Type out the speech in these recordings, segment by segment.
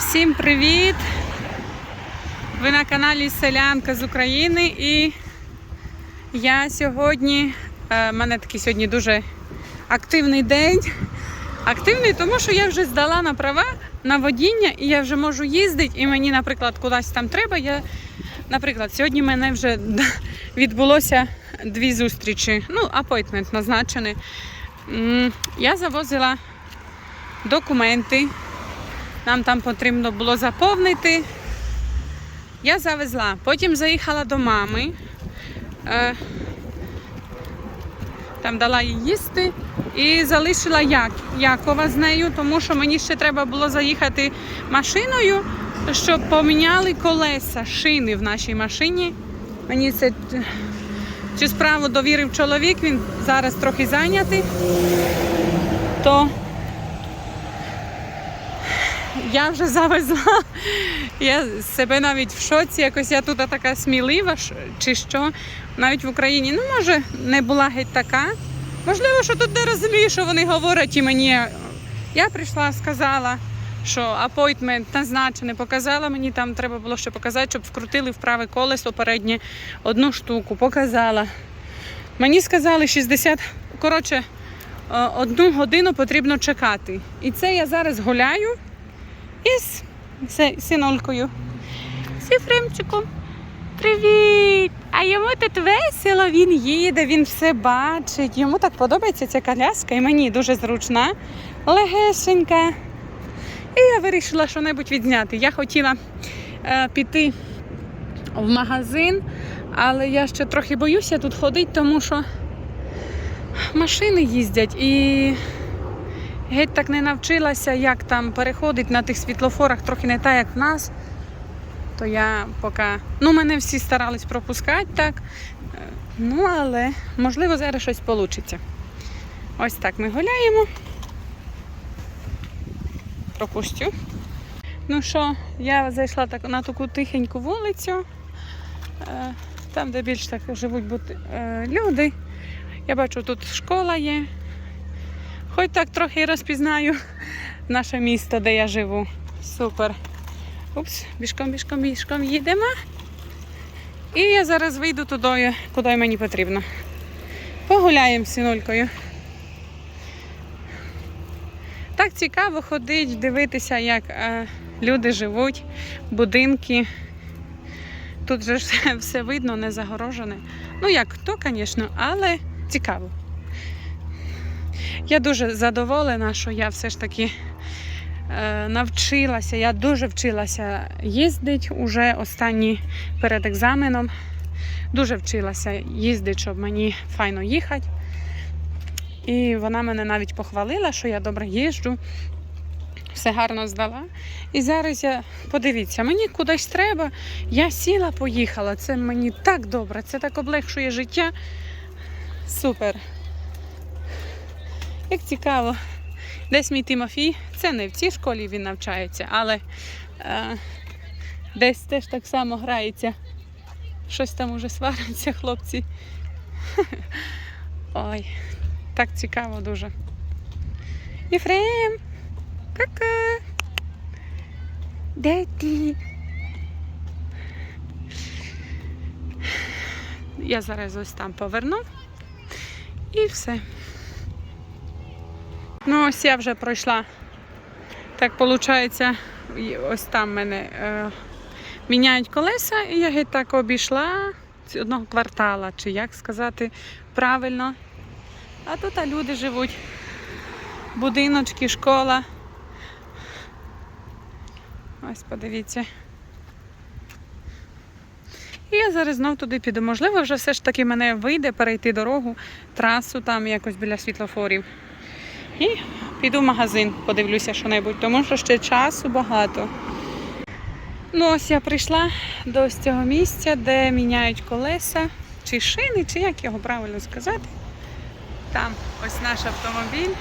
Всім привіт! Ви на каналі Селянка з України і я сьогодні, е, в мене такий сьогодні дуже активний день. Активний, тому що я вже здала на права на водіння і я вже можу їздити. І мені, наприклад, кудись там треба. Я, наприклад, сьогодні в мене вже відбулося дві зустрічі. Ну, апойтмент назначений. Я завозила документи. Нам там потрібно було заповнити. Я завезла. Потім заїхала до мами. Е, Там дала їй їсти і залишила як, Якова з нею, тому що мені ще треба було заїхати машиною, щоб поміняли колеса, шини в нашій машині. Мені це цю справу довірив чоловік, він зараз трохи зайнятий. То я вже завезла. Я себе навіть в шоці, якось я тут така смілива, чи що. Навіть в Україні, ну може, не була геть така. Можливо, що тут не розумію, що вони говорять і мені. Я прийшла, сказала, що апойтмент назначений, показала мені, там треба було ще показати, щоб вкрутили в праве колесо переднє одну штуку, показала. Мені сказали 60, коротше, е, одну годину потрібно чекати. І це я зараз гуляю із си- синолькою. З Єфремчиком. Привіт! А йому тут весело, він їде, він все бачить. Йому так подобається ця коляска і мені дуже зручна, легесенька. І я вирішила що-небудь відзняти. Я хотіла е, піти в магазин, але я ще трохи боюся тут ходити, тому що машини їздять і геть так не навчилася, як там переходить на тих світлофорах, трохи не так, як в нас. То я поки. Ну, мене всі старались пропускати так. Е, Ну, але можливо зараз щось вийде. Ось так ми гуляємо. Пропустю. Ну що, я зайшла так на таку тихеньку вулицю, е, там, де більш так живуть е, люди. Я бачу, тут школа є. Хоч так трохи розпізнаю наше місто, де я живу. Супер. Упс, бішком, бішком, бішком їдемо. І я зараз вийду туди, куди мені потрібно. Погуляємо з синулькою. Так цікаво ходити, дивитися, як е, люди живуть, будинки. Тут же все, все видно, не загорожене. Ну, як то, звісно, але цікаво. Я дуже задоволена, що я все ж таки е, навчилася. Я дуже вчилася їздити уже останні перед екзаменом. Дуже вчилася їздити, щоб мені файно їхати. І вона мене навіть похвалила, що я добре їжджу, все гарно здала. І зараз я подивіться, мені кудись треба. Я сіла, поїхала. Це мені так добре, це так облегшує життя. Супер. Як цікаво. Десь мій Тимофій, це не в цій школі він навчається, але е, десь теж так само грається. Щось там уже сваряться хлопці. Ой, так цікаво дуже. Єфрем! Ка-ка! Де ти? Я зараз ось там поверну і все. Ну, ось я вже пройшла. Так виходить, ось там мене е, міняють колеса, і я геть так обійшла з одного квартала, чи як сказати правильно. А тут а люди живуть. Будиночки, школа. Ось подивіться. І я зараз знов туди піду. Можливо, вже все ж таки мене вийде перейти дорогу, трасу там якось біля світлофорів. І піду в магазин, подивлюся що-небудь, тому що ще часу багато. Ну, ось я прийшла до цього місця, де міняють колеса, чи шини, чи як його правильно сказати. Там ось наш автомобіль.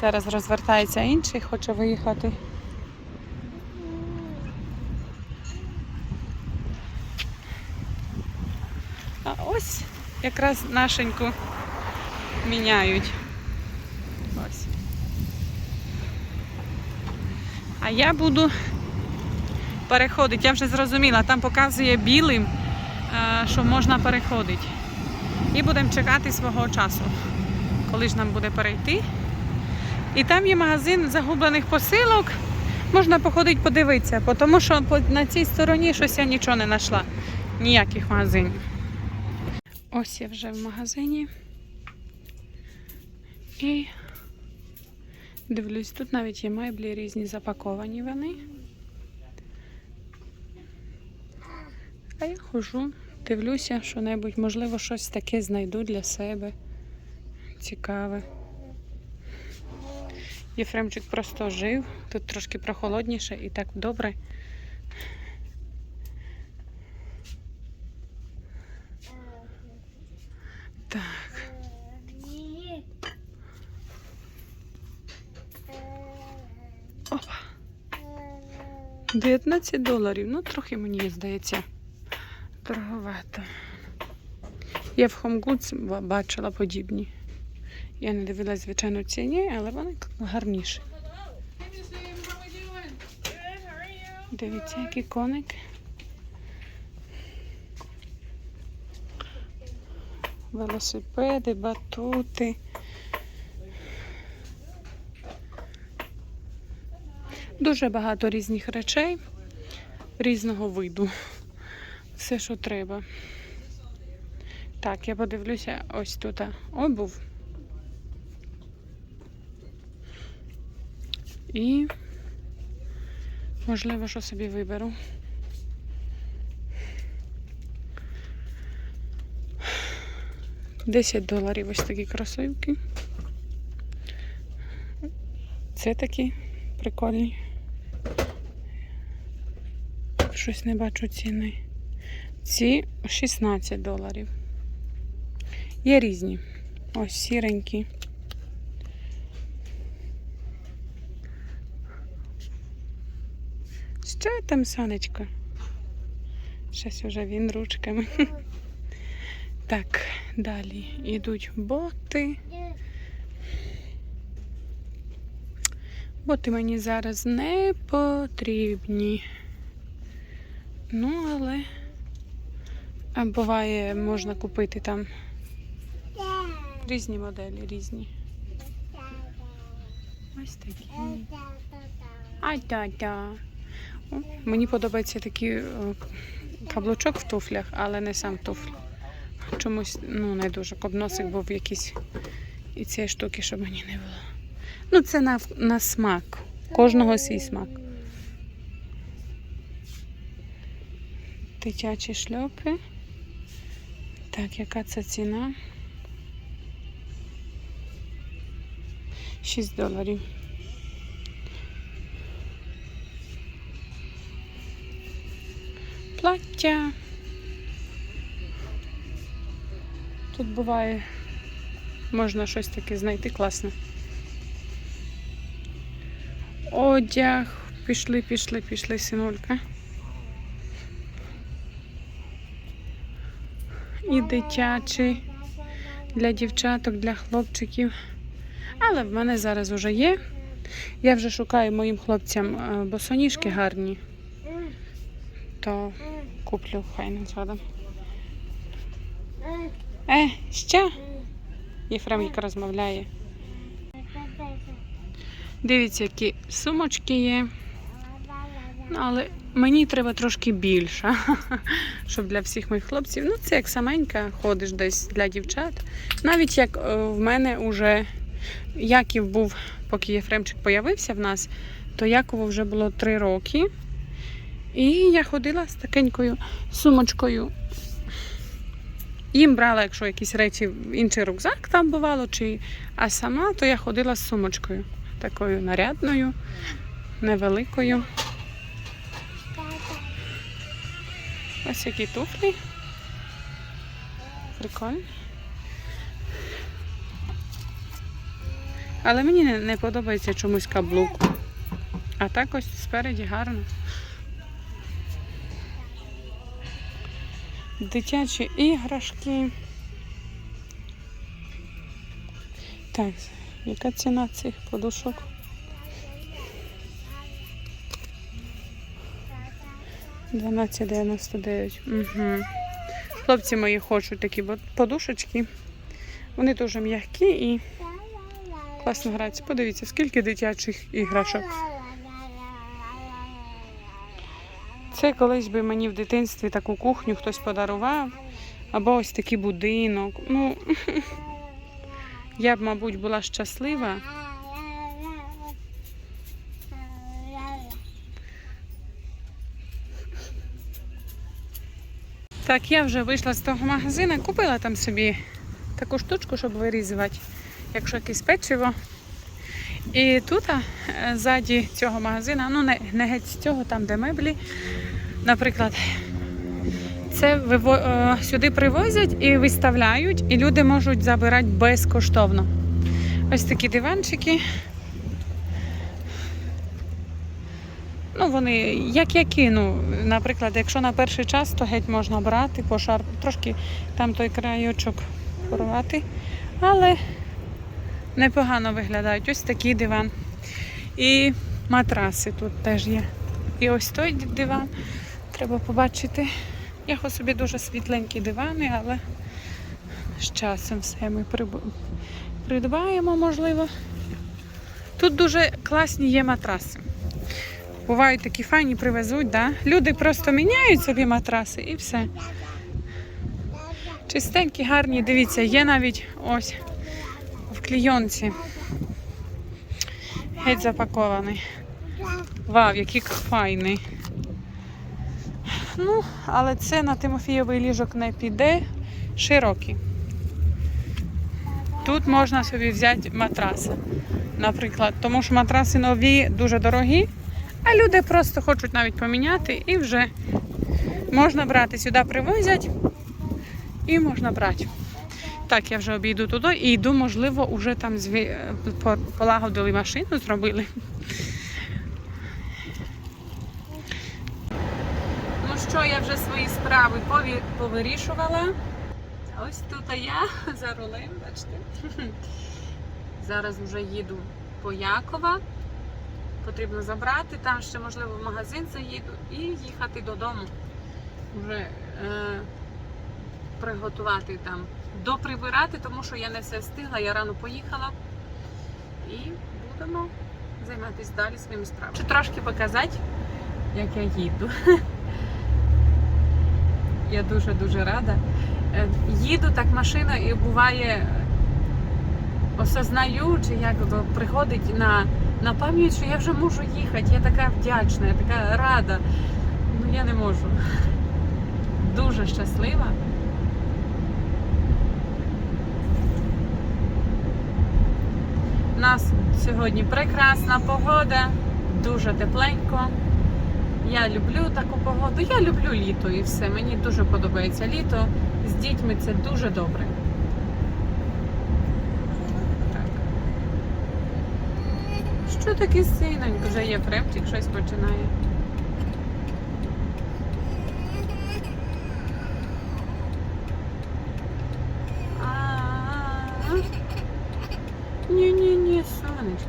Зараз розвертається інший, хоче виїхати. А ось якраз нашеньку міняють. Ось. А я буду переходити. Я вже зрозуміла, там показує білим, е, що можна переходити. І будемо чекати свого часу, коли ж нам буде перейти. І там є магазин загублених посилок. Можна походити подивитися, тому що на цій стороні щось я нічого не знайшла. Ніяких магазинів. Ось я вже в магазині. І дивлюсь, тут навіть є меблі різні запаковані вони. А я хожу, дивлюся, що небудь, можливо, щось таке знайду для себе. Цікаве. Єфремчик просто жив, тут трошки прохолодніше і так добре. Так. 19 доларів. Ну, трохи мені здається. Дороговато. Я в Home Goods бачила подібні. Я не дивилась, звичайно, ціні, але вони гарніші. Дивіться, який коник. Велосипеди, батути. Дуже багато різних речей різного виду. Все, що треба. Так, я подивлюся ось тут обув. І, можливо, що собі виберу. Десять доларів ось такі кросівки. Це такі прикольні. Щось не бачу ціни. Ці 16 доларів. Є різні. Ось сіренькі. Що там, сонечко? Щось уже він ручками. Так, далі йдуть боти. Боти мені зараз не потрібні. Ну, але буває, можна купити там різні моделі, різні. Ось такі. Ай та-та. Мені подобається такий каблучок в туфлях, але не сам туфль. Чомусь ну, не дуже. Кобносик був якийсь і цієї штуки, щоб мені не було. Ну, це на, на смак. Кожного свій смак. Дитячі шльопи. Так, яка це ціна? 6 доларів. Плаття. Тут буває, можна щось таке знайти класне. Одяг. Пішли, пішли, пішли, синулька. І дитячий для дівчаток, для хлопчиків. Але в мене зараз вже є. Я вже шукаю моїм хлопцям е, босоніжки гарні, то куплю хай не згодом. Е, що? Єфреміка розмовляє. Дивіться, які сумочки є. Ну, але мені треба трошки більше, щоб для всіх моїх хлопців. Ну, це як саменька, ходиш десь для дівчат. Навіть як е, в мене вже Яків був, поки Єфремчик появився в нас, то Якову вже було три роки. І я ходила з такенькою сумочкою. Їм брала, якщо якісь речі, інший рюкзак там бувало, чи... а сама, то я ходила з сумочкою. Такою нарядною, невеликою. Ось які туфлі. Прикольно. Але мені не, не подобається чомусь каблук. А так ось спереді гарно. Дитячі іграшки. Так, яка ціна цих подушок? 12,99. Угу. Хлопці мої хочуть такі подушечки. Вони дуже м'які і класно граються. Подивіться, скільки дитячих іграшок. Це колись би мені в дитинстві таку кухню хтось подарував, або ось такий будинок. Ну, я б, мабуть, була щаслива. Так, я вже вийшла з того магазину, купила там собі таку штучку, щоб вирізувати, якщо якесь печиво. І тут, е, ззаді цього магазину, ну не, не геть з цього, там де меблі, наприклад, це виво... е, сюди привозять і виставляють, і люди можуть забирати безкоштовно. Ось такі диванчики. Ну, вони як які, ну, наприклад, якщо на перший час, то геть можна брати, пошар, трошки там той краючок порвати. Але непогано виглядають. Ось такий диван. І матраси тут теж є. І ось той диван. Треба побачити. Я хочу собі дуже світленькі дивани, але з часом все ми придбаємо, можливо. Тут дуже класні є матраси. Бувають такі файні, привезуть, да? Люди просто міняють собі матраси і все. Чистенькі, гарні, дивіться, є навіть ось в клійонці. Геть запакований. Вау, який файний. Ну, але це на Тимофійовий ліжок не піде. Широкий. Тут можна собі взяти матраси, наприклад, тому що матраси нові дуже дорогі, а люди просто хочуть навіть поміняти і вже можна брати. Сюди привозять і можна брати. Так, я вже обійду туди і йду, можливо, вже там зві... полагодили машину, зробили. Ну що, я вже свої справи повирішувала. Ось тут я за рулем, бачите. Зараз вже їду по Якова. Потрібно забрати, там ще, можливо, в магазин заїду і їхати додому. Вже е, приготувати там, доприбирати, тому що я не все встигла, я рано поїхала. І будемо займатися далі своїми справами. Хочу трошки показати, як я їду. Я дуже-дуже рада. Е, Їду так машиною і буває осознаю, чи як приходить на, на пам'ять, що я вже можу їхати. Я така вдячна, я така рада. Ну я не можу. Дуже щаслива. У нас сьогодні прекрасна погода, дуже тепленько. Я люблю таку погоду. Я люблю літо і все. Мені дуже подобається літо. З дітьми це дуже добре. Так. Що таке синонько? Вже Єфремчик щось починає. Ні-ні-ні, сонечко.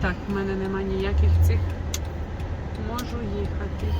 Так, в мене нема ніяких цих. Можу їхати.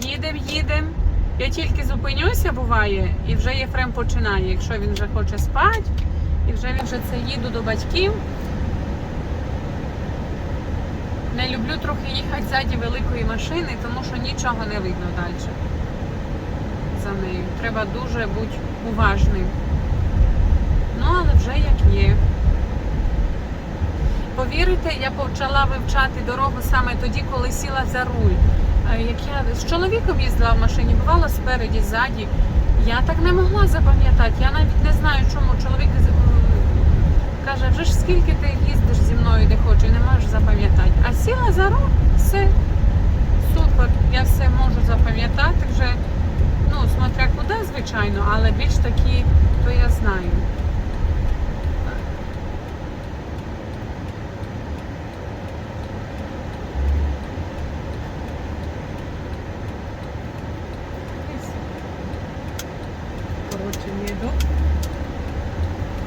Їдем, їдем. Я тільки зупинюся, буває, і вже Єфрем починає, якщо він вже хоче спати, і вже він вже це їду до батьків. Не люблю трохи їхати ззаді великої машини, тому що нічого не видно далі за нею. Треба дуже бути уважним. Ну, але вже як є. Повірите, я почала вивчати дорогу саме тоді, коли сіла за руль. Як я з чоловіком їздила в машині, бувала спереді, ззаді. Я так не могла запам'ятати. Я навіть не знаю, чому чоловік каже, вже ж скільки ти їздиш зі мною де хочу, і не можеш запам'ятати. А сіла за руль, все супер. Я все можу запам'ятати вже. Ну, смотря куди, звичайно, але більш такі, то я знаю. їду.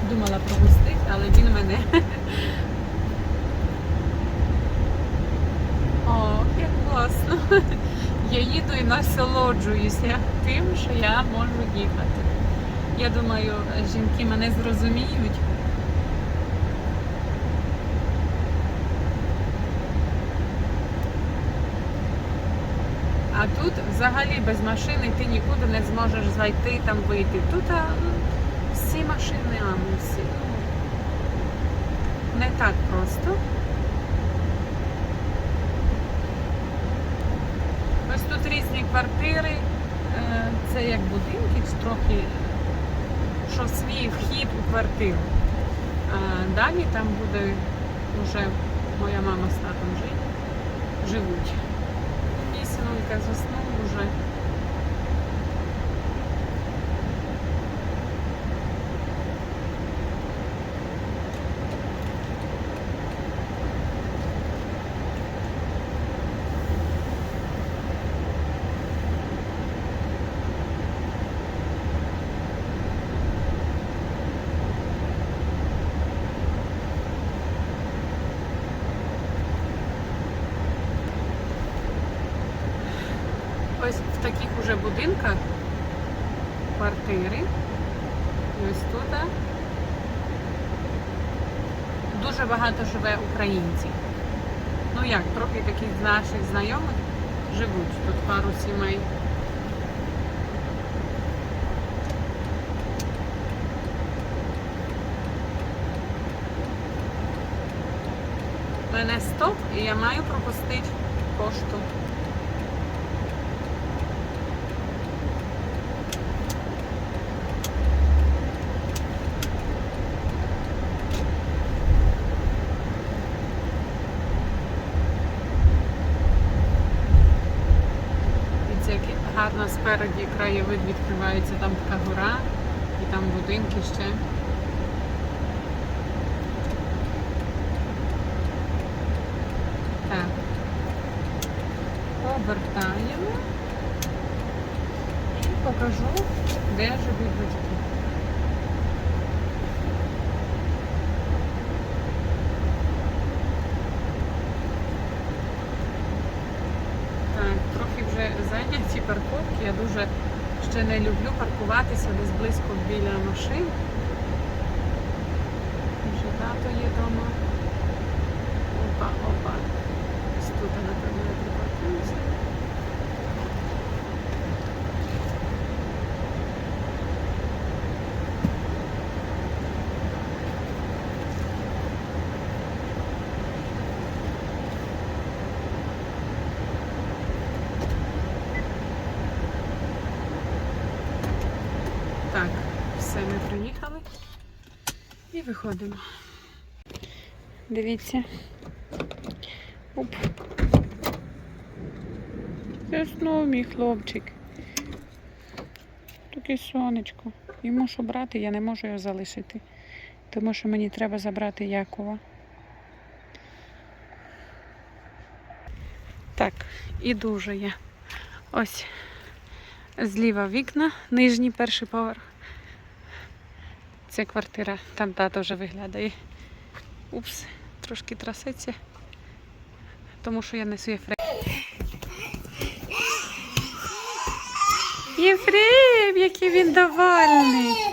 Думала пропустити, але він мене. О, як класно. Я їду і насолоджуюся тим, що я можу їхати. Я думаю, жінки мене зрозуміють. А тут взагалі без машини ти нікуди не зможеш зайти там вийти. Тут а, ну, всі машини, а ну, всі. Не так просто. Ось тут різні квартири. Е, Це як будинки, трохи, що свій вхід у квартиру. Далі там буде вже моя мама з татом жити, живуть. Мій синонька różnych будинках квартири. І ось тут дуже багато живе українців. Ну як, трохи таких наших знайомих живуть. Тут пару сімей. Мене стоп і я маю пропустити пошту. Дивіться, як гарно спереді краєвид відкривається, там така гора і там будинки ще. Так. Повертаємо і покажу, де живуть батьки. Так, трохи вже зайняті парковки. Я дуже ще не люблю паркуватися десь близько біля машин. Вже тато є вдома. Опа, опа. Ось тут, напевно, я припаркуюся. Так, все, ми приїхали і виходимо. Дивіться. Оп. Це знову мій хлопчик. Таке сонечко. Йому що брати, я не можу його залишити. Тому що мені треба забрати Якова. Так, іду вже я. Ось зліва вікна, нижній перший поверх. Це квартира, там тато вже виглядає. Упс, трошки трасеться, тому що я несу Єфрем. Єфрем, який він довольний.